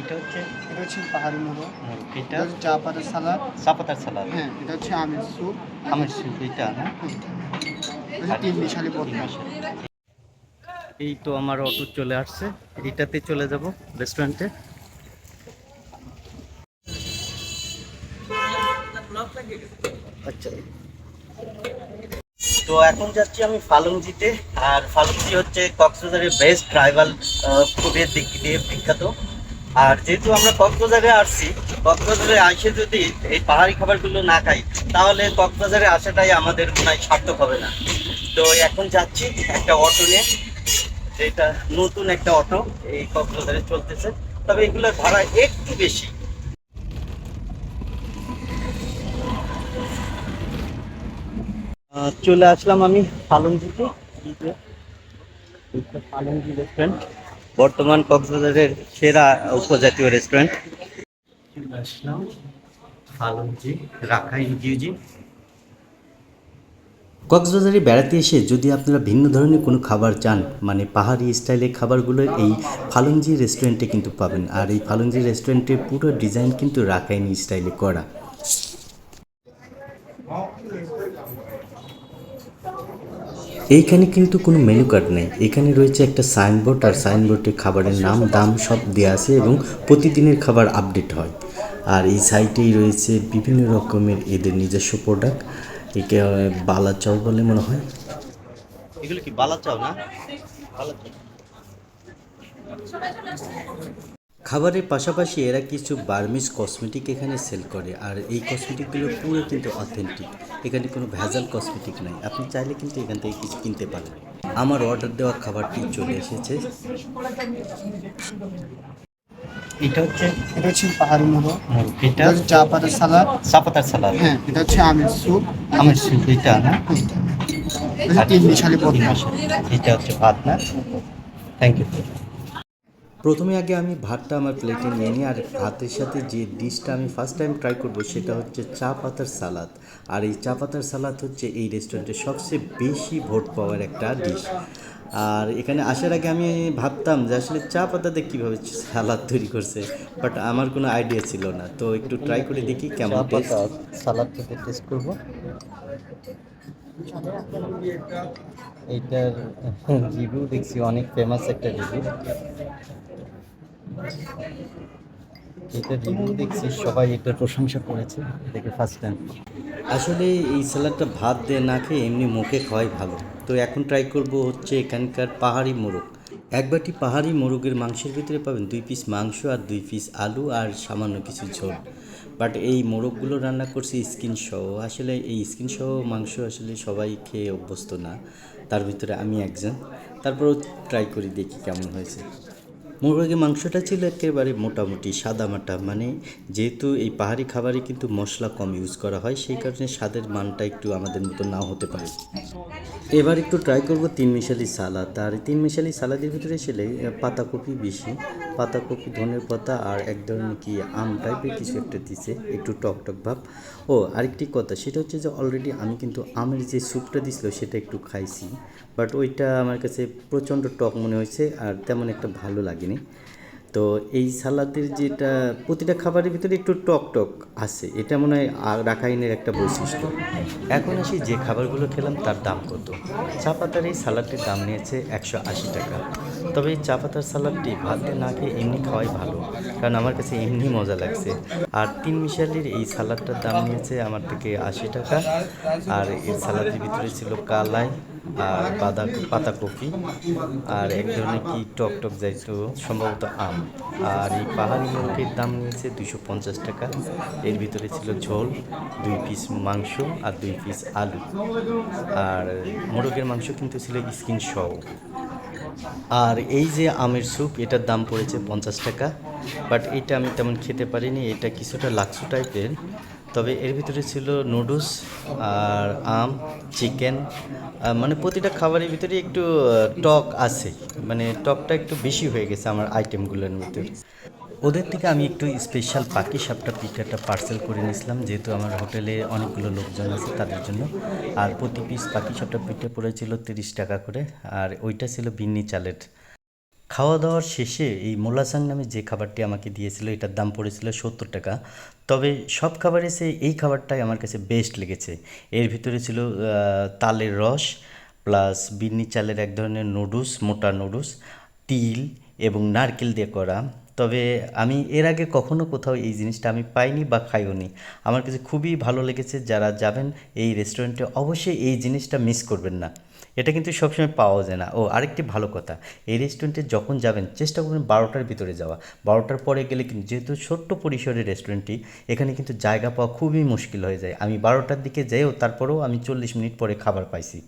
এটা হচ্ছে এটা হচ্ছে পাহাড়ি মোরগ এটা এটা চা পাতার সালাদ। চাপাতার সালাদ। হ্যাঁ এটা হচ্ছে আমের স্যুপ। আমার স্যুপ এটা না? তিন মিশালি এই তো আমার অটো চলে আসছে। এইটাতে চলে যাব রেস্টুরেন্টে আচ্ছা। তো এখন যাচ্ছি আমি ফালুংজিতে আর ফালুংজি হচ্ছে কক্সবাজারের বেস্ট ট্রাইবাল ফুডের দিক দিয়ে বিখ্যাত। আর যেহেতু আমরা কক্সবাজারে আসছি, কক্সবাজারে আসে যদি এই পাহাড়ি খাবারগুলো না খাই, তাহলে কক্সবাজারে আসাটাই আমাদের মনে হয় সার্থক হবে না। তো এখন যাচ্ছি একটা অটো নিয়ে, যেটা নতুন একটা অটো এই কক্সবাজারে চলতেছে। তবে এগুলোর ভাড়া একটু বেশি। চলে আসলাম আমি এইটা ফালুংজি রেস্টুরেন্ট। বর্তমান কক্সবাজারের সেরা উপজাতীয় রেস্টুরেন্ট কক্সবাজারে বেড়াতে এসে যদি আপনারা ভিন্ন ধরনের কোনো খাবার চান মানে পাহাড়ি স্টাইলের খাবারগুলো এই ফালুঞ্জি রেস্টুরেন্টে কিন্তু পাবেন। আর এই ফালুঞ্জি রেস্টুরেন্টের পুরো ডিজাইন কিন্তু রাখাইনি স্টাইলে করা। এইখানে কিন্তু কোনো মেনু কার্ড নেই। এখানে রয়েছে একটা সাইনবোর্ড আর সাইনবোর্ডে খাবারের নাম, দাম সব দেওয়া আছে এবং প্রতিদিনের খাবার আপডেট হয়। আর এই সাইটেই রয়েছে বিভিন্ন রকমের এদের নিজস্ব প্রোডাক্ট একে বালা চাউ বলে মনে হয়। এগুলো কি বালা চাও না? বালা চাও। খাবারের পাশাপাশি এরা কিছু বার্মিস কসমেটিক এখানে সেল করে আর এই কসমেটিকগুলো পুরো কিন্তু অথেন্টিক। এখানে কোনো ভেজাল কসমেটিক নাই। আপনি চাইলে কিন্তু এখান থেকে কিছু কিনতে পারেন। আমার অর্ডার দেওয়া খাবারটি চলে এসেছে। এটা হচ্ছে এটা হচ্ছে পাহাড়ি মোড়ো এটা এটা হচ্ছে চা পাতার সালাদ। চাপাতার সালাদ। হ্যাঁ এটা হচ্ছে আমের স্যুপ। আমার স্যুপ এটা না? এটা। হচ্ছে তিন মিশালি মাসের। এটা হচ্ছে ভাত না? থ্যাংক ইউ প্রথমে আগে আমি ভাতটা আমার প্লেটে নিয়ে নিই আর ভাতের সাথে যে ডিশটা আমি ফার্স্ট টাইম ট্রাই করব সেটা হচ্ছে চা পাতার সালাদ। আর এই চা পাতার সালাদ হচ্ছে এই রেস্টুরেন্টের সবচেয়ে বেশি ভোট পাওয়ার একটা ডিশ আর এখানে আসার আগে আমি ভাবতাম যে আসলে চা পাতাতে কীভাবে সালাদ তৈরি করছে বাট আমার কোনো আইডিয়া ছিল না। তো একটু ট্রাই করে দেখি কেমন টেস্ট সালাদ টেস্ট করব। এইটার রিভিউ দেখছি, অনেক ফেমাস একটা রিভিউ এটা রিভিউ দেখছি, সবাই এটার প্রশংসা করেছে দেখে ফার্স্ট টাইম আসলে এই স্যালাডটা ভাত দিয়ে না খেয়ে এমনি মুখে খাওয়াই ভালো। তো এখন ট্রাই করব হচ্ছে এখানকার পাহাড়ি মোরগ। এক বাটি পাহাড়ি মোরগের মাংসের ভিতরে পাবেন দুই পিস মাংস আর দুই পিস আলু আর সামান্য কিছু ঝোল। বাট এই মোরগগুলো রান্না করছি স্কিন সহ। আসলে এই স্কিন সহ মাংস আসলে সবাই খেয়ে অভ্যস্ত না। তার ভিতরে আমি একজন। তারপরও ট্রাই করি দেখি কেমন হয়েছে। মুরগির মাংসটা ছিল একেবারে মোটামুটি সাদা মাটা মানে যেহেতু এই পাহাড়ি খাবারে কিন্তু মশলা কম ইউজ করা হয়, সেই কারণে স্বাদের মানটা একটু আমাদের মতো নাও হতে পারে। এবার একটু ট্রাই করব তিন মিশালি সালাদ। আর তিন মিশালি সালাদের ভিতরে ছিল পাতাকপি বেশি। পাতাকপি, ধনের পাতা আর এক ধরনের কি আম টাইপের কিছু একটা দিছে, একটু টক টক ভাব। ও, আরেকটি কথা, সেটা হচ্ছে যে অলরেডি আমি কিন্তু আমের যে স্যুপটা দিছিল, সেটা একটু খাইছি। বাট ওইটা আমার কাছে প্রচণ্ড টক মনে হয়েছে আর তেমন একটা ভালো লাগেনি তো এই সালাদের যেটা প্রতিটা খাবারের ভিতরে একটু টক টক আছে, এটা মনে হয় রাখাইনের একটা বৈশিষ্ট্য। এখন আসি যে খাবারগুলো খেলাম তার দাম কত। চা পাতার এই সালাডটির দাম নিয়েছে একশো আশি টাকা। তবে এই চা পাতার সালাডটি ভাত না খেয়ে এমনি খাওয়াই ভালো, কারণ আমার কাছে এমনি মজা লাগছে। আর তিন মিশালির এই সালাডটার দাম নিয়েছে আমার থেকে আশি টাকা, আর এই সালাদের ভিতরে ছিল কালাই আর বাঁধা পাতাকপি, আর এক ধরনের কি টক টক যাইতো সম্ভবত আম। আর এই পাহাড়ি মুরগির দাম নিয়েছে দুশো পঞ্চাশ টাকা, এর ভিতরে ছিল ঝোল, দুই পিস মাংস আর দুই পিস আলু। আর মোরগের মাংস কিন্তু ছিল স্কিন সহ আর এই যে আমের স্যুপ, এটার দাম পড়েছে পঞ্চাশ টাকা বাট এটা আমি তেমন খেতে পারিনি, এটা কিছুটা লাক্সু টাইপের, তবে এর ভিতরে ছিল নুডলস আর আম, চিকেন মানে প্রতিটা খাবারের ভিতরে একটু টক আছে মানে টকটা একটু বেশি হয়ে গেছে আমার আইটেমগুলোর ভিতরে। ওদের থেকে আমি একটু স্পেশাল পাখি সাপটা পিঠাটা পার্সেল করে নিয়েছিলাম, যেহেতু আমার হোটেলে অনেকগুলো লোকজন আছে তাদের জন্য। আর প্রতি পিস পাখি সাপটা পিঠা পড়েছিল তিরিশ টাকা করে, আর ওইটা ছিল বিন্নি চালের। খাওয়া দাওয়ার শেষে এই মোলাসাং নামে যে খাবারটি আমাকে দিয়েছিল, এটার দাম পড়েছিল সত্তর টাকা। তবে সব খাবারে সে এই খাবারটাই আমার কাছে বেস্ট লেগেছে। এর ভিতরে ছিল তালের রস প্লাস বিন্নি চালের এক ধরনের নুডলস মোটা নুডলস তিল এবং নারকেল দিয়ে করা। তবে আমি এর আগে কখনো কোথাও এই জিনিসটা আমি পাইনি বা খাইওনি। আমার কাছে খুবই ভালো লেগেছে যারা যাবেন এই রেস্টুরেন্টে অবশ্যই এই জিনিসটা মিস করবেন না। এটা কিন্তু সবসময় পাওয়া যায় না। ও, আরেকটি ভালো কথা। এই রেস্টুরেন্টে যখন যাবেন, চেষ্টা করবেন বারোটার ভিতরে যাওয়া। বারোটার পরে গেলে কিন্তু যেহেতু ছোট্ট পরিসরের রেস্টুরেন্টটি, এখানে কিন্তু জায়গা পাওয়া খুবই মুশকিল হয়ে যায়। আমি বারোটার দিকে যেও তারপরেও আমি চল্লিশ মিনিট পরে খাবার পাইছি।